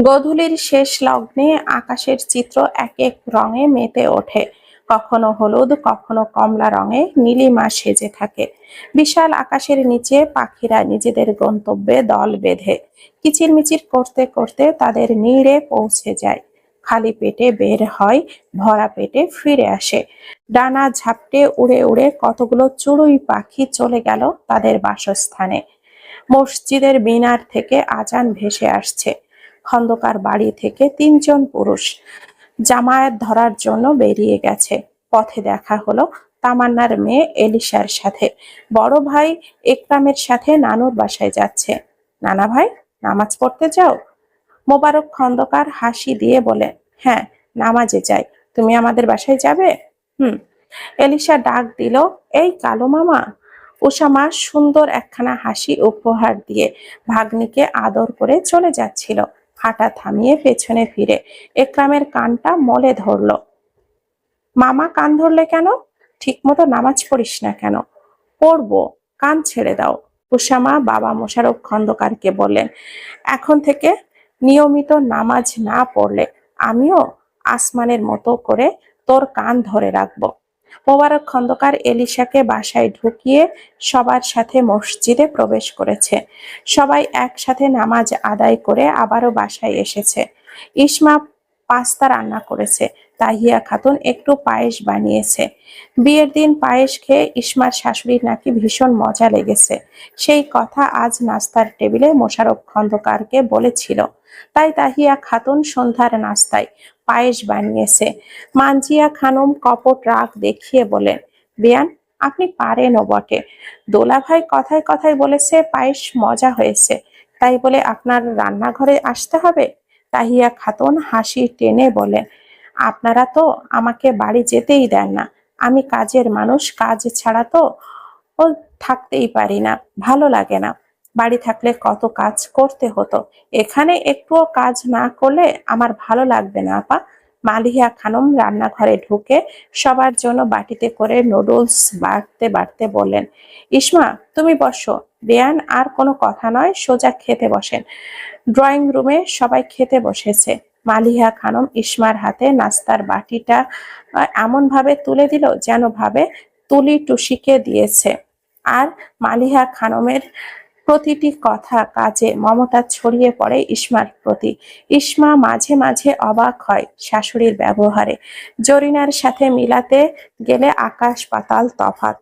গোধূলির শেষ লগ্নে আকাশের চিত্র এক এক রঙে মেতে ওঠে। কখনো হলুদ, কখনো কমলা রঙে নীলিমা সেজে থাকে। বিশাল আকাশের নিচে পাখিরা নিজেদের গন্তব্যে দল বেঁধে। কিচিরমিচির করতে করতে তাদের নীড়ে পৌঁছে যায়। খালি পেটে বের হয়, ভরা পেটে ফিরে আসে। ডানা ঝাপটে উড়ে উড়ে কতগুলো চড়ুই পাখি চলে গেল তাদের বাসস্থানে। মসজিদের মিনার থেকে আজান ভেসে আসছে। খন্দকার বাড়ি থেকে তিনজন পুরুষ জামায়াত ধরার জন্য বেরিয়ে গেছে। পথে দেখা হলো তামান্নার মেয়ে এলিশার সাথে। বড় ভাই একরামের সাথে নানুর বাসায় যাচ্ছে। নানা ভাই, নামাজ পড়তে যাও? মোবারক খন্দকার হাসি দিয়ে বলে হ্যাঁ নামাজে যাই। তুমি আমাদের বাসায় যাবে? হুম। এলিশা ডাক দিল, এই কালো মামা। উষামা সুন্দর একখানা হাসি উপহার দিয়ে ভাগ্নিকে আদর করে চলে যাচ্ছিল। হাঁটা থামিয়ে পেছনে ফিরে। একরামের কানটা মলে ধরলো। মামা কান ধরলে কেন? ঠিকমতো নামাজ পড়িস না কেন? পড়ব, কান ছেড়ে দাও। উষামা বাবা মোশারফ খন্দকারকে বললেন, এখন থেকে নিয়মিত নামাজ না পড়লে আমিও আসমানের মতো করে তোর কান ধরে রাখব। মোবারক খন্দকার এলিশাকে বাসায় ঢুকিয়ে সবার সাথে মসজিদে প্রবেশ করেছে। সবাই একসাথে নামাজ আদায় করে আবারও বাসায় এসেছে। ইসমা পাস্তা রান্না করেছে। তাহিয়া খাতুন একটু পায়েস বানিয়েছে। বিয়ের দিন পায়েস খেয়ে ইসমার শাশুড়ির নাকি ভীষণ মজা লেগেছে। সেই কথা আজ নাস্তার টেবিলে মোশারফ খন্দকারকে বলেছিল। তাই তাহিয়া খাতুন সন্ধ্যার নাস্তায় পায়েস বানিয়েছে। মানজিয়া খানম কপট রাগ দেখিয়ে বলেন বেয়ান, আপনি পারেনও বটে। দোলা ভাই কথায় কথায় বলেছে, পায়েস মজা হয়েছে। তাই বলে আপনার রান্নাঘরে আসতে হবে? তাহিয়া খাতুন হাসি টেনে বলেন আপনারা তো আমাকে বাড়ি যেতেই দেন না। আমি কাজের মানুষ, কাজ ছাড়া তো ও থাকতেই পারি না। ভালো লাগে না। বাড়ি থাকলে কত কাজ করতে হতো। এখানে একটুও কাজ না করলে আমার ভালো লাগবে না, আপা। মালিয়া খানম রান্নাঘরে ঢুকে সবার জন্য বাটিতে করে নুডলস বাড়তে বাড়তে বললেন, ইসমা, তুমি বসো। বেয়ান আর কোনো কথা নয়, সোজা খেতে বসেন। ড্রয়িং রুমে সবাই খেতে বসেছে। মালিহা খানম ইসমার হাতে নাস্তার বাটিটা এমন ভাবে তুলে দিল যেন ভাবে তুলি টুসিকে দিয়েছে। আর মালিহা খানমের প্রতিটি কথা কাজে মমতা ছড়িয়ে পড়ে ইসমার প্রতি। ইসমা মাঝে মাঝে অবাক হয় শাশুড়ির ব্যবহারে। জরিনার সাথে মিলাতে গেলে আকাশ পাতাল তফাত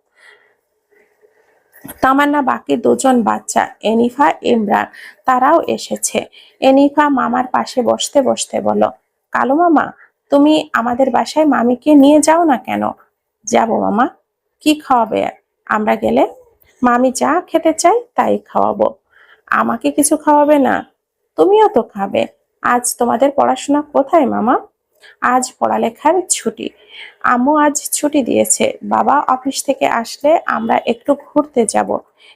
তামান্না বাকি দুজন বাচ্চা, এনিফা, ইমরান, তারাও এসেছে। এনিফা মামার পাশে বসতে বসতে বলো কালো মামা, তুমি আমাদের বাসায় মামিকে নিয়ে যাও না কেন? যাব মামা। কি খাওয়াবে? আমরা গেলে? মামি যা খেতে চাই তাই খাওয়াবো। আমাকে কিছু খাওয়াবে না, তুমিও তো খাবে। আজ তোমাদের পড়াশোনা কোথায়, মামা? আজ পড়ালেখার ছুটি। আম্মু আজ ছুটি দিয়েছে। বাবা অফিস থেকে আসলে আমরা একটু ঘুরতে যাব।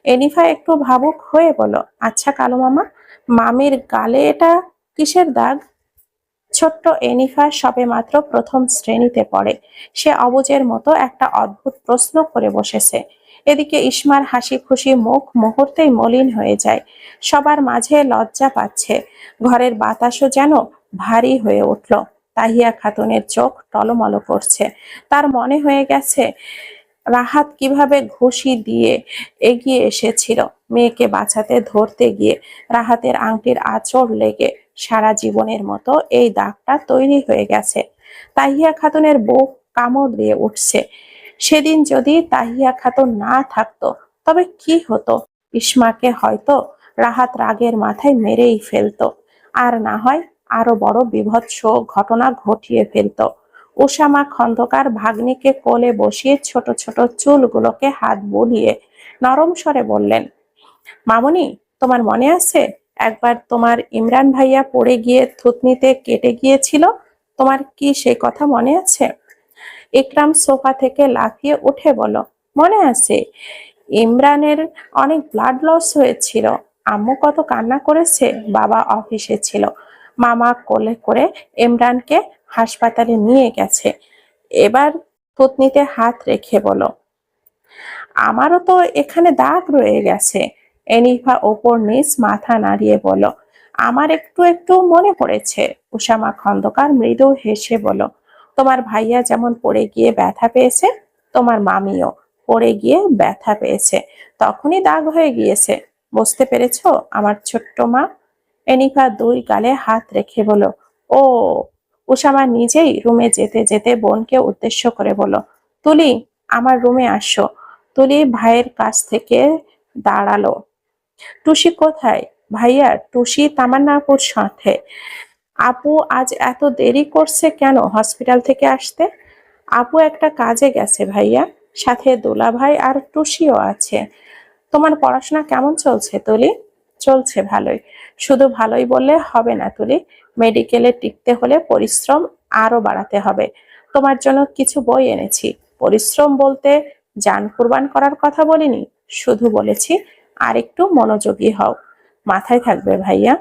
এনিফা একটু ভাবুক হয়ে বলো আচ্ছা কালো মামা, মামির গালে এটা কিসের দাগ? ছোট্ট এনিফা সবে মাত্র প্রথম শ্রেণীতে পড়ে। সে অবুজের মতো একটা অদ্ভুত প্রশ্ন করে বসেছে। এদিকে ইসমার হাসি খুশি মুখ মুহূর্তেই মলিন হয়ে যায়। সবার মাঝে লজ্জা পাচ্ছে। ঘরের বাতাসও যেন ভারী হয়ে উঠল। তাহিয়া খাতুনের চোখ টলমল করছে। তার মনে হয়ে গেছে, রাহাত কীভাবে ঘুষি দিয়ে এগিয়ে এসেছিল মেয়েকে বাঁচাতে ধরতে গিয়ে। রাহাতের আংটির আঁচড় লেগে সারা জীবনের মতো এই দাগটা তৈরি হয়ে গেছে। তাহিয়া খাতুনের বুক কামড় দিয়ে উঠছে। সেদিন যদি তাহিয়া খাতুন না থাকতো, তবে কি হতো? ইসমাকে হয়তো রাহাত রাগের মাথায় মেরেই ফেলতো। আর না হয় আরও বড় বিভৎস ঘটনা ঘটিয়ে ফেলতো। ওসামা খন্দকার ভাগ্নিকে কোলে বসিয়ে ছোট ছোট চুলগুলোকে হাত বুলিয়ে নরম স্বরে বললেন, মামনি, তোমার মনে আছে? একবার তোমার ইমরান ভাইয়া পড়ে গিয়ে থুতনিতে কেটে গিয়েছিল? তোমার কি সেই কথা মনে আছে? ইকরাম সোফা থেকে লাফিয়ে উঠে বলো মনে আছে, ইমরানের অনেক ব্লাড লস হয়েছিল। আম্মু কত কান্না করেছে, বাবা অফিসে ছিল। মামা কোলে করে ইমরানকে হাসপাতালে নিয়ে গেছে। এবার থুতনিতে হাত রেখে বলো আমারও তো এখানে দাগ রয়ে গেছে। এনিফা ওপর নিচ মাথা নাড়িয়ে বলো আমার একটু একটু মনে পড়েছে। উষামা খন্দকার মৃদু হেসে বলল তোমার ভাইয়া যেমন পড়ে গিয়ে ব্যথা পেয়েছে, তোমার মামিও পড়ে গিয়ে ব্যথা পেয়েছে। তখনই দাগ হয়ে গিয়েছে। বুঝতে পেরেছ? আমার ছোট্ট মা এনিফা দুই গালে হাত রেখে বলো ও। উষামা নিজেই রুমে যেতে যেতে বোনকে উদ্দেশ্য করে বলো তুলি, আমার রুমে আসো। তুলি ভাইয়ের কাছ থেকে দাঁড়াল। টুসি কোথায়? ভাইয়া টুসি তামান্নাপুর সাথে। আপু আজ এত দেরি করছে কেন হসপিটাল থেকে আসতে? আপু একটা কাজে গেছে ভাইয়া, সাথে দোলা ভাই আর টুসিও আছে। তোমার পড়াশোনা কেমন চলছে তুলি? চলছে ভালোই। শুধু ভালোই বললে হবে না তুলি, মেডিকেলে টিকতে হলে পরিশ্রম আরও বাড়াতে হবে। তোমার জন্য কিছু বই এনেছি। পরিশ্রম বলতে যান কুরবান করার কথা বলিনি, শুধু বলেছি আর একটু মনোযোগী হও। মাথায় থাকবে ভাইয়া।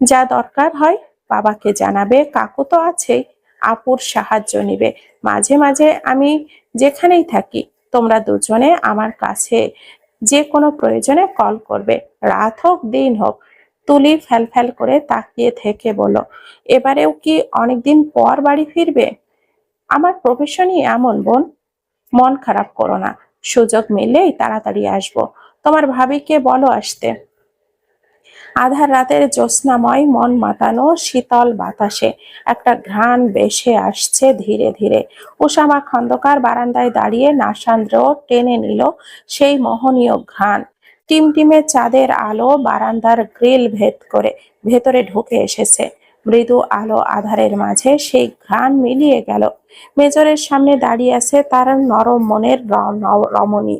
যা দরকার হয় বাবাকে জানাবে, কাকু তো আছেই, আপুর সাহায্য নিবে। মাঝে মাঝে আমি যেখানেই থাকি, তোমরা দুজনে আমার কাছে যে কোনো প্রয়োজনে কল করবে। রাত হোক, দিন হোক, তুলি ফ্যাল ফ্যাল করে তাকিয়ে থেকে বলো, এবারেও কি অনেকদিন পর বাড়ি ফিরবে? আমার প্রফেশনই এমন, বোন। মন খারাপ করো না। সুযোগ মিললেই তাড়াতাড়ি আসব। তোমার ভাবিকে বলো আসতে। আধার রাতের জ্যোৎস্নাময় মন মাতানো শীতল বাতাসে একটা ঘ্রাণ বেশে আসছে ধীরে ধীরে। উষামা খন্দকার বারান্দায় দাঁড়িয়ে নাসান্দ্র টেনে নিল সেই মোহনীয় ঘ্রাণ। টিমটিমে চাঁদের আলো বারান্দার গ্রিল ভেদ করে ভেতরে ঢুকে এসেছে। মৃদু আলো আধারের মাঝে সেই ঘ্রাণ মিলিয়ে গেল। মেজরের সামনে দাঁড়িয়ে আছে তার নরম মনের রমণী।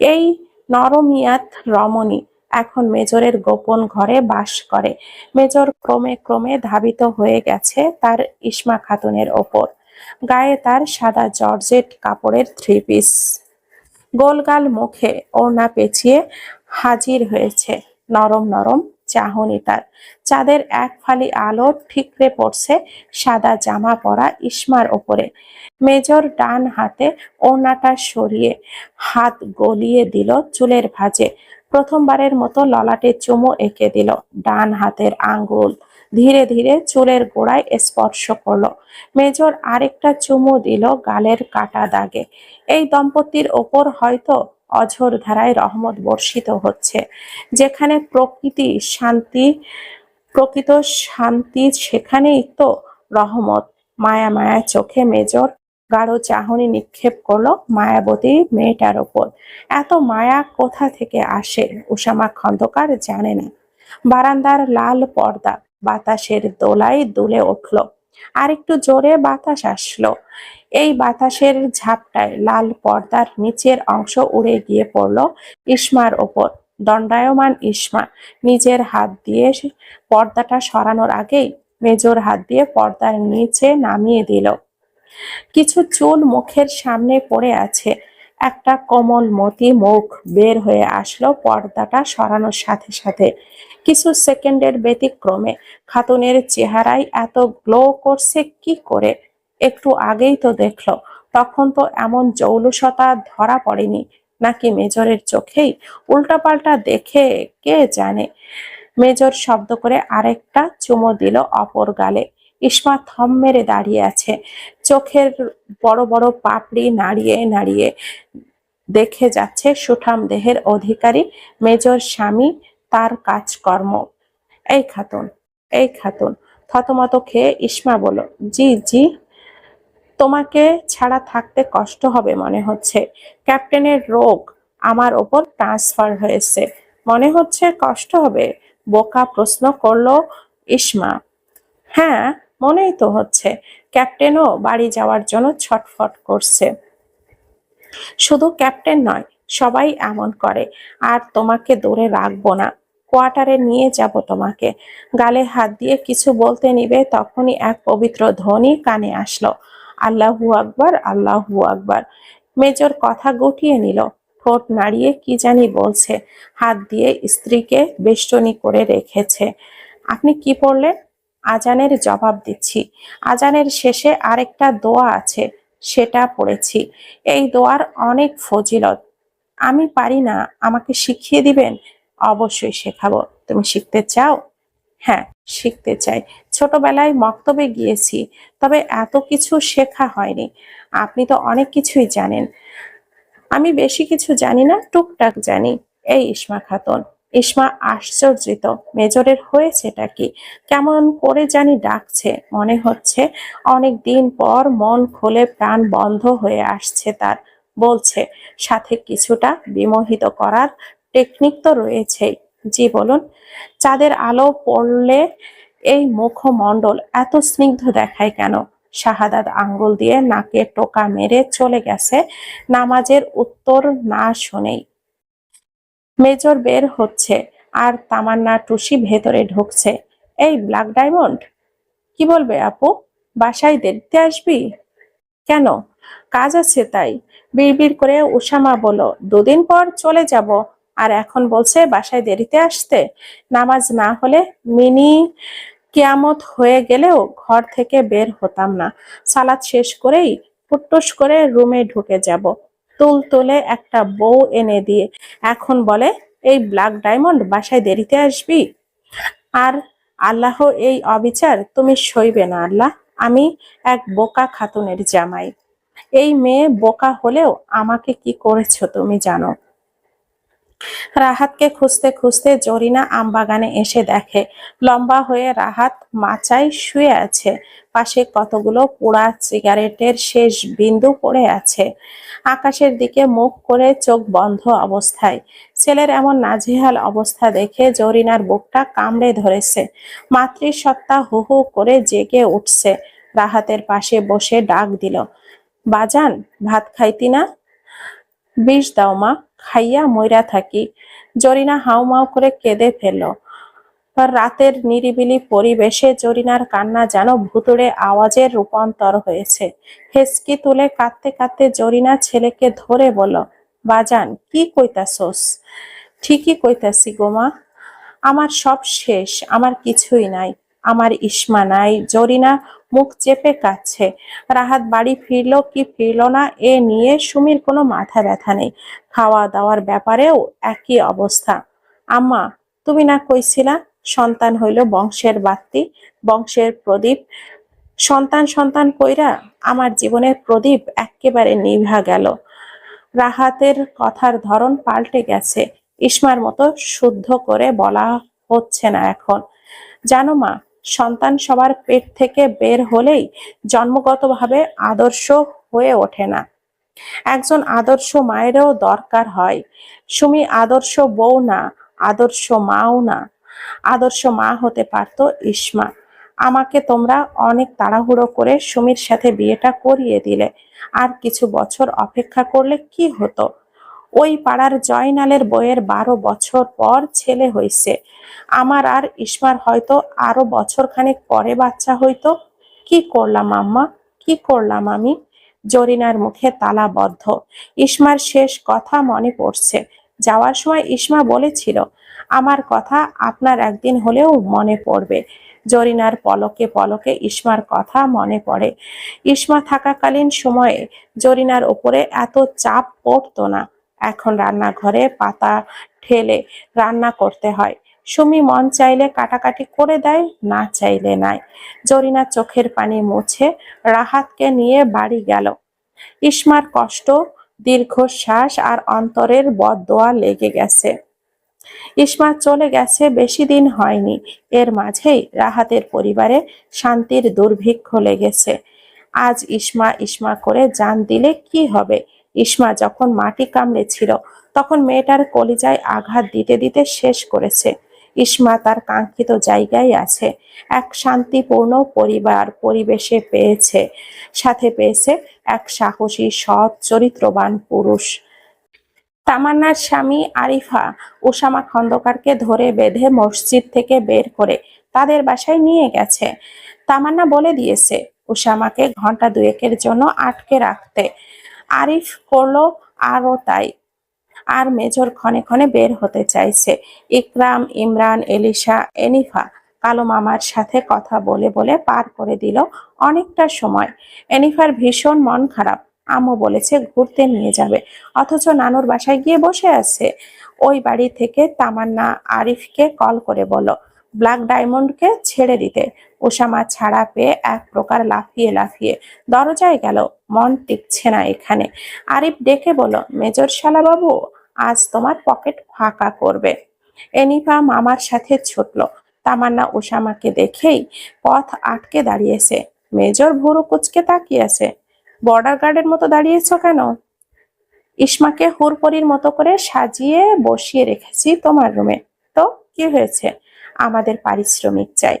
এই নরমিয়াত রমণী এখন মেজরের গোপন ঘরে বাস করে। মেজর ক্রমে ক্রমে ধাবিত হয়ে গেছে তার ইসমা খাতুনের ওপর। গায়ে তার সাদা জর্জেট কাপড়ের থ্রি পিস গোলগাল মুখে ওড়না পেঁচিয়ে হাজির হয়েছে। নরম নরম চাহনি তার। চাঁদের এক ফালি আলো ঠিকরে পড়ছে সাদা জামা পরা ইসমার ওপরে। মেজর ডান হাতে ওড়নাটা সরিয়ে হাত গলিয়ে দিল চুলের ভাঁজে। প্রথমবারের মতো ললাটে চুমু এঁকে দিল। ডান হাতের আঙ্গুল ধীরে ধীরে চুলের গোড়ায় স্পর্শ করল। মেজর আরেকটা চুমু দিল গালের কাটা দাগে। এই দম্পতির ওপর হয়তো অঝোর ধারায় রহমত বর্ষিত হচ্ছে। যেখানে প্রকৃতি শান্তি, প্রকৃত শান্তি, সেখানেই তো রহমত। মায়া মায়া চোখে মেজর গাঢ় চাহনি নিক্ষেপ করল মায়াবতী মেয়েটার ওপর। এত মায়া কোথা থেকে আসে? উষামা খন্দকার জানে না। বারান্দার লাল পর্দা বাতাসের দোলায় দুলে উঠল। আর একটু জোরে বাতাস আসলো। এই বাতাসের ঝাপটায় লাল পর্দার নিচের অংশ উড়ে গিয়ে পড়ল ইসমার ওপর। দণ্ডায়মান ইসমা নিজের হাত দিয়ে পর্দাটা সরানোর আগেই মেজর হাত দিয়ে পর্দার নিচে নামিয়ে দিল। কিছু চুল মুখের সামনে পড়ে আছে। একটা কোমল মতি মুখ বের হয়ে আসলো পর্দাটা সরানোর সাথে সাথে। কিছু সেকেন্ডের ব্যতিক্রমে খাতুনের চেহারায় এত গ্লো করছে কি করে? একটু আগেই তো দেখল, তখন তো এমন জৌলুসতা ধরা পড়েনি। নাকি মেজরের চোখেই? উল্টাপাল্টা দেখে কে জানে? মেজর শব্দ করে আরেকটা চুমো দিল অপর গালে। ইসমা থম মেরে দাঁড়িয়ে আছে। চোখের বড় বড় পাপড়ি নাড়িয়ে নাড়িয়ে দেখে যাচ্ছে সুঠাম দেহের অধিকারী মেজর স্বামী তার কাজকর্ম। এই খাতুন এই খাতুন, থতমত খেয়ে ইসমা বলো জি জি, তোমাকে ছাড়া থাকতে কষ্ট হবে মনে হচ্ছে। ক্যাপ্টেনের রোগ আমার ওপর ট্রান্সফার হয়েছে। মনে হচ্ছে কষ্ট হবে। বোকা প্রশ্ন করল ইসমা। হ্যাঁ মনেই তো হচ্ছে। ক্যাপ্টেনও বাড়ি যাওয়ার জন্য ছটফট করছে। শুধু ক্যাপ্টেন নয়, সবাই এমন করে, আর তোমাকে দূরে রাখব না। কোয়ার্টারে নিয়ে যাব তোমাকে। গালে হাত দিয়ে কিছু বলতে নিবে তখনই এক পবিত্র ধ্বনি কানে আসলো। আল্লাহু আকবার আল্লাহু আকবার। মেজর কথা গুটিয়ে নিল। ঠোঁট নাড়িয়ে কি জানি বলছে। হাত দিয়ে স্ত্রীকে বেষ্টনী করে রেখেছে। আপনি কি পড়লেন? আজানের জবাব দিচ্ছি। আজানের শেষে আরেকটা দোয়া আছে, সেটা পড়েছি। এই দোয়ার অনেক ফজিলত। আমি পারি না, আমাকে শিখিয়ে দিবেন? অবশ্যই শেখাবো। তুমি শিখতে চাও? হ্যাঁ শিখতে চাই। ছোটবেলায় মক্তবে গিয়েছি, তবে এত কিছু শেখা হয়নি। আপনি তো অনেক কিছুই জানেন। আমি বেশি কিছু জানি না, টুকটাক জানি। এই ইসমা খাতুন। ইসমা আশ্চর্যিত। মেজরের হয়েছেটা কি? কেমন করে জানি ডাকছে, মনে হচ্ছে অনেক দিন পর মন খুলে প্রাণ বন্ধ হয়ে আসছে তার। বলছে, সাথে কিছুটা বিমোহিত করার টেকনিক তো রয়েছেই। জি বলুন, চাঁদের আলো পড়লে এই মুখমণ্ডল এত স্নিগ্ধ দেখায় কেন? শাহাদাত আঙ্গুল দিয়ে নাকে টোকা মেরে চলে গেছে, নামাজের উত্তর না শুনেই। মেজর বের হচ্ছে আর তামান্না টুসি ভেতরে ঢুকছে। এই ব্ল্যাক ডায়মন্ড, কি বলবে আপু? বাসায় দেরিতে আসবি? কেন? কাজ আছে তাই। বিড়বিড় করে উষামা বলো দুদিন পর চলে যাব, আর এখন বলছে বাসায় দেরিতে আসতে। নামাজ না হলে মিনি কেয়ামত হয়ে গেলেও ঘর থেকে বের হতাম না। সালাদ শেষ করেই ফুটটুস করে রুমে ঢুকে যাব। তুল তুলে একটা বউ এনে দিয়ে এখন বলে, এই ব্ল্যাক ডায়মন্ড বাসায় দেরিতে আসবি? আর আল্লাহ, এই অবিচার তুমি সইবে না আল্লাহ। আমি এক বোকা খাতুনের জামাই। এই মেয়ে বোকা হলেও আমাকে কি করেছ তুমি জানো? রাহাতকে খুঁজতে খুঁজতে জরিনা আমবাগানে এসে দেখে, লম্বা হয়ে রাহাত মাচায় শুয়ে আছে, পাশে কতগুলো পোড়া সিগারেটের শেষ বিন্দু পড়ে আছে। আকাশের দিকে মুখ করে চোখ বন্ধ অবস্থায়। ছেলের এমন নাজেহাল অবস্থা দেখে জরিনার বুকটা কামড়ে ধরেছে। মাতৃসত্তা হু হু করে জেগে উঠছে। রাহাতের পাশে বসে ডাক দিল, বাজান, ভাত খাইতি না? বিষ দাও মা। খাইয়া মইরা থাকি। জরিনা হাউমাউ করে কেঁদে ফেলল। রাতের নিরিবিলি পরিবেশে জরিনার কান্না যেন ভুতুড়ে আওয়াজের রূপান্তর হয়েছে। হেসকি তুলে কাঁদতে কাঁদতে জরিনা ছেলেকে ধরে বলল, বাজান, কি কইতাছোস? ঠিকই কইতাছি গোমা আমার সব শেষ, আমার কিছুই নাই। আমার ইসমা নাই জরিনা মুখ চেপে কাচ্ছে রাহাত বাড়ি ফিরল কি ফিরলো না, এ নিয়ে সুমির কোনো মাথা ব্যথা নেই। খাওয়া দাওয়ার ব্যাপারেও একই অবস্থা। আম্মা, তুমি না কইছিলা? সন্তান হইল বংশের বাত্তি, বংশের প্রদীপ। সন্তান সন্তান কইরা আমার জীবনের প্রদীপ একেবারে নিভা গেল। রাহাতের কথার ধরন পাল্টে গেছে। ইসমার মতো শুদ্ধ করে বলা হচ্ছে না এখন। জানো মা সন্তান সবার পেট থেকে বের হলেই জন্মগতভাবে আদর্শ হয়ে ওঠে না। একজন আদর্শ মায়েরও দরকার হয়। সুমি, আদর্শ বউ না, আদর্শ মাও না। আদর্শ মা হতে পারতো ইসমা। আমাকে তোমরা অনেক তাড়াহুড়ো করে সুমির সাথে বিয়েটা করিয়ে দিলে। আর কিছু বছর অপেক্ষা করলে কি হতো? ওই পাড়ার জয়নালের বইয়ের বারো বছর পর ছেলে হইছে। আমার আর ইসমার হয়তো আরও বছর খানেক পরে বাচ্চা হইতো। কি করলাম আম্মা? কি করলাম আমি? জরিনার মুখে তালাবদ্ধ ইসমার শেষ কথা মনে পড়ছে। যাওয়ার সময় ইসমা বলেছিল, আমার কথা আপনার একদিন হলেও মনে পড়বে। জরিনার পলকে পলকে ইসমার কথা মনে পড়ে। ইসমা থাকাকালীন সময়ে জরিনার ওপরে এত চাপ পড়তো না। এখন রান্নাঘরে পাতা ঠেলে রান্না করতে হয়। সুমি মন চাইলে কাটাকাটি করে দেয়, না চাইলে নাই। জরিনা চোখের পানি মুছে রাহাতকে নিয়ে বাড়ি গেল। ইসমার কষ্ট, দীর্ঘশ্বাস আর অন্তরের বদদোয়া লেগে গেছে। ইসমা চলে গেছে, বেশি দিন হয়নি। এর মাঝেই রাহাতের পরিবারে শান্তির দুর্ভিক্ষ লেগেছে। আজ ইসমা ইসমা করে জান দিলে কি হবে? ইসমা যখন মাটি কামড়েছিল তখন মেয়েটার কলিজায় আঘাত দিতে দিতে শেষ করেছে। ইসমা তার কাঙ্ক্ষিত জায়গায় আছে। এক শান্তিপূর্ণ পরিবার, পরিবেশে পেয়েছে, সাথে পেয়েছে এক সাহসী, সৎ, চরিত্রবান পুরুষ। তামান্নার স্বামী আরিফা ওসামা খন্দকারকে ধরে বেঁধে মসজিদ থেকে বের করে তাদের বাসায় নিয়ে গেছে। তামান্না বলে দিয়েছে, ওসামাকে ঘণ্টা দুয়েকের জন্য আটকে রাখতে। আরিফ করল, আরও তাই। আর মেজর ক্ষণে ক্ষণে বের হতে চাইছে। ইকরাম, ইমরান, এলিশা, এনিফা কালো মামার সাথে কথা বলে বলে পার করে দিল অনেকটা সময়। এনিফার ভীষণ মন খারাপ। আম্মু বলেছে ঘুরতে নিয়ে যাবে, অথচ নানুর বাসায় গিয়ে বসে আছে। ওই বাড়ি থেকে তামান্না আরিফকে কল করে বলল ব্ল্যাক ডায়মন্ডকে ছেড়ে দিতে। ওসামা ছাড়া পেয়ে এক প্রকার লাফিয়ে লাফিয়ে দরজায় গেল, মন টিকছে না এখানে। আরিফ ডেকে বলল, মেজর শালা বাবু আজ তোমার পকেট ফাঁকা করবে। এনিফা মামার সাথে ছুটল। তামান্না ওসামাকে দেখেই পথ আটকে দাঁড়িয়েছে। মেজর ভুরু কুচকে তাকিয়েছে বর্ডার গার্ডের মতো দাঁড়িয়েছ কেন? ইসমাকে হুরপরির মতো করে সাজিয়ে বসিয়ে রেখেছি তোমার রুমে। তো, কি হয়েছে? আমাদের পারিশ্রমিক চাই।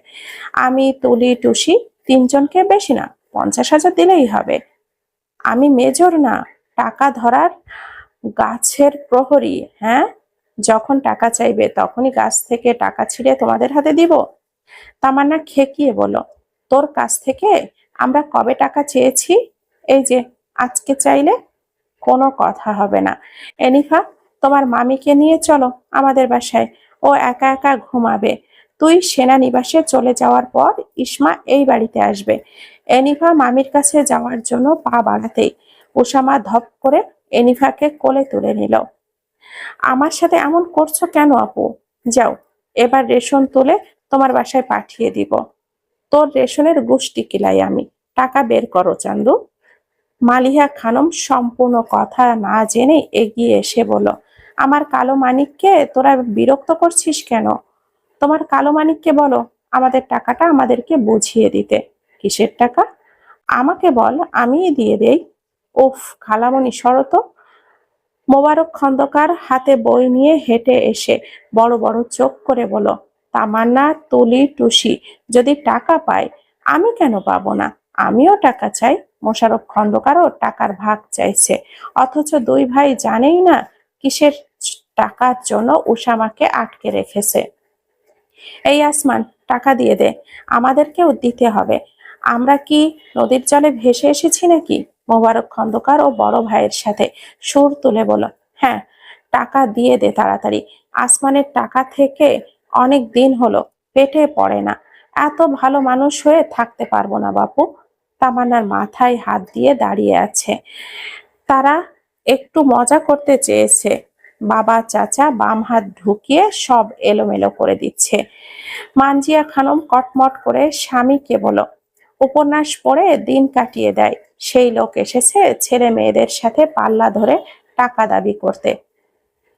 আমি তুলি টুসি, তিনজনকে বেশি না, পঞ্চাশ হাজার দিলেই হবে। আমি মেজর না, টাকা ধরার গাছের প্রহরী হ্যাঁ? যখন টাকা চাইবে তখনই গাছ থেকে টাকা ছিঁড়ে তোমাদের হাতে দিব। তামান্না খেকিয়ে বলো তোর কাছ থেকে আমরা কবে টাকা চেয়েছি? এই যে, আজকে চাইলে কোনো কথা হবে না। এনিফা, তোমার মামিকে নিয়ে চলো আমাদের বাসায়। ও একা একা ঘুমাবে। তুই সেনানিবাসে চলে যাওয়ার পর ইসমা এই বাড়িতে আসবে। এনিফা মামির কাছে যাওয়ার জন্য পা বাড়াতেই ওসামা ধপ করে এনিফাকে কোলে তুলে নিল। আমার সাথে এমন করছ কেন আপু? যাও, এবার রেশন তুলে তোমার বাসায় পাঠিয়ে দিব। তোর রেশনের গোষ্ঠী কিলাই আমি। টাকা বের করো, চান্দু। মালিহা খানম সম্পূর্ণ কথা না জেনে এগিয়ে এসে বলো আমার কালো মানিককে তোরা বিরক্ত করছিস কেন? তোমার কালো মানিককে বলো, আমাদের টাকাটা আমাদেরকে বুঝিয়ে দিতে। কিসের টাকা? আমাকে বল, আমিই দিয়ে দেই। ওফ খালামণি শরত। মোবারক খন্দকার হাতে বই নিয়ে হেঁটে এসে বড় বড় চোখ করে বলো, তামান্না, তুলি, টুসি, যদি টাকা পায়, আমি কেন পাবো না? আমিও টাকা চাই। মোশারফ খন্দকারও টাকার ভাগ চাইছে। অথচ দুই ভাই জানেই না, কিসের টাকার জন্য উসামাকে আটকে রেখেছে। এই আসমান, টাকা দিয়ে দে, আমাদেরকেও দিতে হবে। আমরা কি নদীর জলে ভেসে এসেছি নাকি? মোবারক খন্দকার ও বড় ভাইয়ের সাথে সুর তুলে বলল হ্যাঁ টাকা দিয়ে দে তাড়াতাড়ি। আসমানের টাকা থেকে অনেক দিন হলো, পেটে পড়ে না। এত ভালো মানুষ হয়ে থাকতে পারব না বাপু। তামান্নার মাথায় হাত দিয়ে দাঁড়িয়ে আছে। তারা একটু মজা করতে চেয়েছে। বাবা, চাচা বাম হাত ঢুকিয়ে সব এলোমেলো করে দিচ্ছে। মানজিয়া খানম কটমট করে স্বামীকে বলো, উপন্যাস পড়ে দিন কাটিয়ে দেয়। সেই লোক এসেছে ছেলে মেয়েদের সাথে পাল্লা ধরে টাকা দাবি করতে।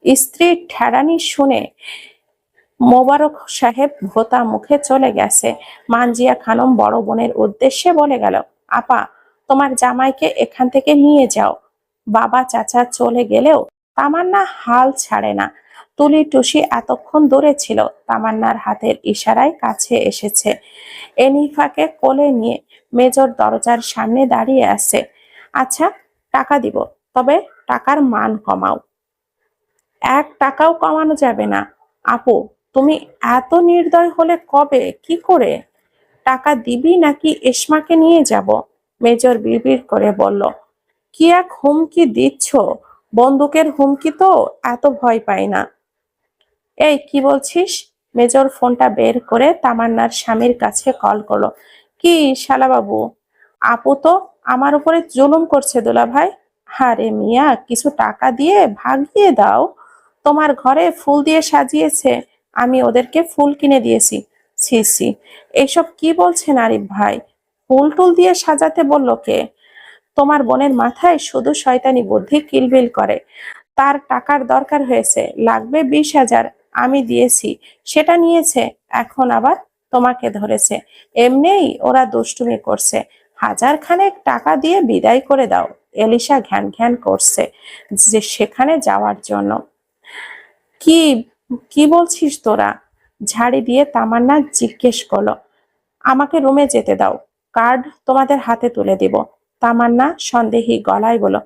স্ত্রীর ঠেরানি শুনে মোবারক সাহেব ভোতা মুখে চলে গেছে। মানজিয়া খানম বড় বোনের উদ্দেশ্যে বলে গেল, আপা, তোমার জামাইকে এখান থেকে নিয়ে যাও। বাবা, চাচা চলে গেলেও তামান্না হাল ছাড়ে না। তুলি টুসি এতক্ষণ দূরে ছিল। তামান্নার হাতের ইশারায় কাছে এসেছে। এনিফাকে কোলে নিয়ে মেজর দরজার সামনে দাঁড়িয়ে আছে। আচ্ছা টাকা দিব, তবে টাকার মান কমাও। এক টাকাও কমানো যাবে না। আপু, তুমি এত নির্দয় হলে কবে, কি করে? টাকা দিবি নাকি এসমাকে নিয়ে যাব? মেজর বিড়বিড় করে বলল, কি এক হুমকি দিচ্ছ? বন্দুকের হুমকি তো এত ভয় পাই না। এই, কি বলছিস? মেজর ফোনটা বের করে তামান্নার স্বামীর কাছে কল করল। কি শালাবাবু? আপু তো আমার উপরে জুলুম করছে দোলা ভাই আরে মিয়া, কিছু টাকা দিয়ে ভাগিয়ে দাও। তোমার ঘরে ফুল দিয়ে সাজিয়েছে। আমি ওদেরকে ফুল কিনে দিয়েছি। সি সি এসব কি বলছেন আরিফ ভাই? ফুল টুল দিয়ে সাজাতে বলল কে? তোমার বোনের মাথায় শুধু শয়তানি বুদ্ধি কিলবিল করে। তার টাকার দরকার হয়েছে। লাগবে বিশ হাজার আমি দিয়েছি। সেটা নিয়েছে, এখন আবার তোমাকে ধরেছে। এমনিই ওরা দুষ্টুমি করছে। হাজার খানেক টাকা দিয়ে বিদায় করে দাও। এলিশা ঘ্যান ঘ্যান করছে যে সেখানে যাওয়ার জন্য। কি কি বলছিস তোরা? ঝাড়ি দিয়ে তামান্না জিজ্ঞেস করল, আমাকে রুমে যেতে দাও। কার্ড তোমাদের হাতে তুলে দিব। তামান্না সন্দেহী গলায় বলো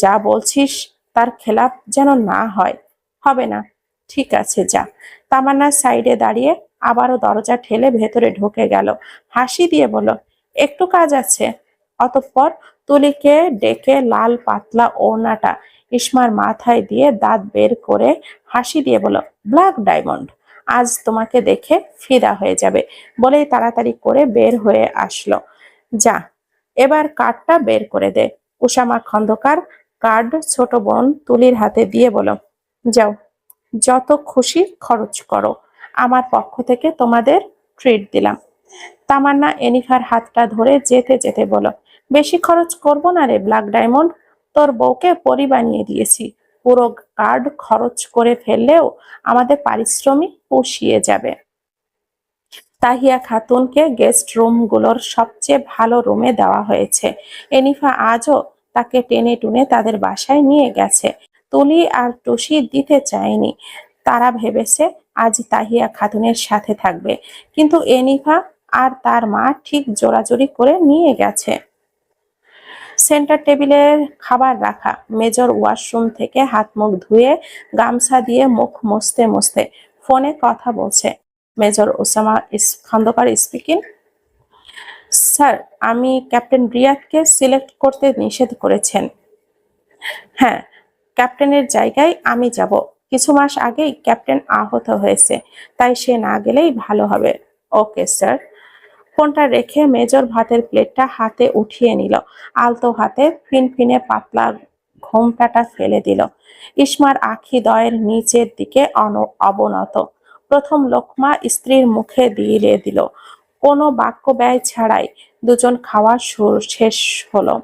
যা বলছিস, তার খেলাপ যেন না হয়। হবে না, ঠিক আছে, যা। তামান্না সাইডে দাঁড়িয়ে আবারও দরজা ঠেলে ভেতরে ঢুকে গেল। হাসি দিয়ে বলল, একটু কাজ আছে। অতঃপর তুলিকে ডেকে লাল পাতলা ওড়নাটা ইসমার মাথায় দিয়ে দাঁত বের করে হাসি দিয়ে বলল, ব্ল্যাক ডায়মন্ড, আজ তোমাকে দেখে ফিদা হয়ে যাবে। বলেই তাড়াতাড়ি করে বের হয়ে আসলো। যা এবার কার্ডটা বের করে দে। উষামা খন্দকার, কার্ড ছোট বোন তুলির হাতে দিয়ে বলো যাও, যত খুশি খরচ করো। আমার পক্ষ থেকে তোমাদের ট্রিট দিলাম। তামান্না এনিফার হাতটা ধরে যেতে যেতে বলো বেশি খরচ করব না রে ব্ল্যাক ডায়মন্ড, তোর বউকে পরি বানিয়ে দিয়েছি। পুরো কার্ড খরচ করে ফেললেও আমাদের পারিশ্রমিক পুষিয়ে যাবে। তাহিয়া খাতুনকে গেস্ট রুমগুলোর সবচেয়ে ভালো রুমে দেওয়া হয়েছে। এনিফা আজও তাকে টেনে টুনে তাদের বাসায় নিয়ে গেছে। তুলি আর টুসি দিতে চায়নি। তারা ভেবেছে আজ তাহিয়া খাতুনের সাথে থাকবে। কিন্তু এনিফা আর তার মা ঠিক জোরাজোরি করে নিয়ে গেছে। সেন্টার টেবিলে খাবার রাখা। মেজর ওয়াশরুম থেকে হাত মুখ ধুয়ে গামছা দিয়ে মুখ মুছতে মুছতে ফোনে কথা বলছে। Major Osama Khandakar speaking. Sir, আমি ক্যাপ্টেন রিয়াদকে সিলেক্ট করতে নিষেধ করেছেন। হ্যাঁ ক্যাপ্টেনের জায়গায় আমি যাব। কিছু মাস আগেই ক্যাপ্টেন আহত হয়েছে, তাই সে না গেলেই ভালো হবে। Okay, sir. ফোনটা রেখে মেজর ভাতের প্লেটটা হাতে উঠিয়ে নিল। আলতো হাতে ফিনফিনে পাতলা ঘোমটাটা ফেলে দিল। ইসমার আখি দয়ের নিচের দিকে অন- অবনত। প্রথম লোকমা স্ত্রীর মুখে দিয়ে দিল। কোনো বাক্য ব্যয় ছাড়াই দুজন খাওয়া শেষ হলো।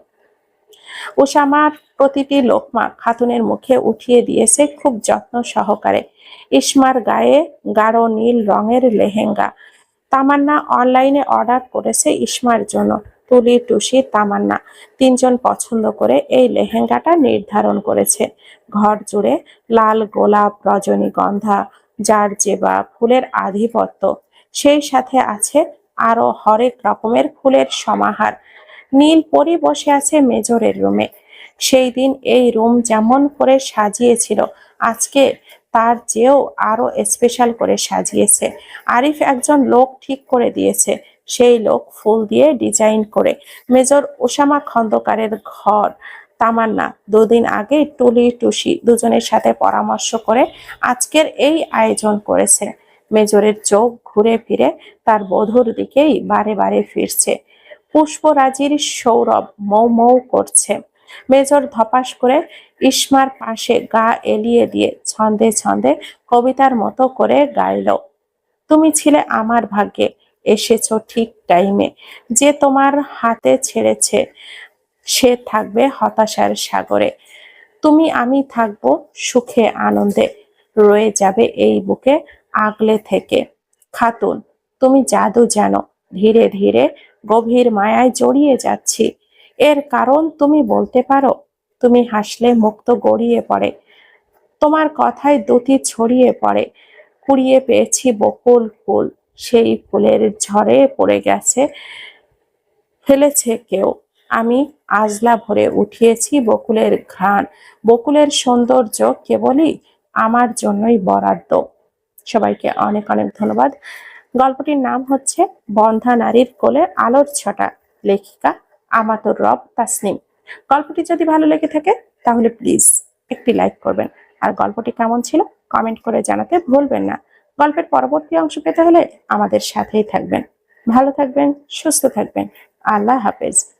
ওসামার প্রতিটি লোকমা খাতুনের মুখে উঠিয়ে দিয়েছে খুব যত্ন সহকারে। ইসমার গায়ে গাঢ় নীল রঙের লেহেঙ্গা। তামান্না অনলাইনে অর্ডার করেছে ইসমার জন্য। তুলি টুসি তামান্না তিনজন পছন্দ করে এই লেহেঙ্গাটা নির্ধারণ করেছে। ঘর জুড়ে লাল গোলাপ রজনীগন্ধা যার জেবা ফুলের আধিপত্য, সেই সাথে আছে আরও হরেক রকমের ফুলের সমাহার। নীল পরি বসে আছে মেজরের রুমে। সেই দিন এই রুম যেমন করে সাজিয়েছিল, আজকে তার চেয়েও আরও স্পেশাল করে সাজিয়েছে। আরিফ একজন লোক ঠিক করে দিয়েছে, সেই লোক ফুল দিয়ে ডিজাইন করে। মেজর ওসামা খন্দকারের ঘর তামান্না। দুদিন আগে টুলি টুসি দুজনের সাথে পরামর্শ করে আজকের এই আয়োজন করেছে। মেজরের চোখ ঘুরে ফিরে তার বধূর দিকেই বারে বারে ফিরছে। পুষ্পরাজির সৌরভ মৌ মৌ করছে। মেজর ধপাস করে ইসমার পাশে গা এলিয়ে দিয়ে ছন্দে ছন্দে কবিতার মতো করে গাইল, তুমি ছিলে আমার ভাগ্যে, এসেছ ঠিক টাইমে যে তোমার হাতে ছেড়েছে সে থাকবে হতাশার সাগরে। তুমি, আমি থাকব সুখে আনন্দে। রয়ে যাবে এই বুকে আগলে থেকে। খাতুন, তুমি জাদু জানো, ধীরে ধীরে গভীর মায়ায় জড়িয়ে যাচ্ছি। এর কারণ তুমি বলতে পারো, তুমি হাসলে মুক্ত গড়িয়ে পড়ে। তোমার কথায় দুটি ছড়িয়ে পড়ে। কুড়িয়ে পেয়েছি বকুল ফুল, সেই ফুলের ঝড়ে পড়ে গেছে, ফেলেছে কেউ। আমি আজলা ভরে উঠিয়েছি বকুলের ঘ্রাণ। বকুলের সৌন্দর্য কেবলই আমার জন্যই বরাদ্দ। সবাইকে অনেক অনেক ধন্যবাদ। গল্পটির নাম হচ্ছে বন্ধা নারীর কোলে আলোর ছটা। লেখিকা আমাতুর রব তাসনিম। গল্পটি যদি ভালো লেগে থাকে, তাহলে প্লিজ একটি লাইক করবেন। আর গল্পটি কেমন ছিল, কমেন্ট করে জানাতে ভুলবেন না। গল্পের পরবর্তী অংশ পেতে হলে আমাদের সাথেই থাকবেন। ভালো থাকবেন, সুস্থ থাকবেন। আল্লাহ হাফেজ।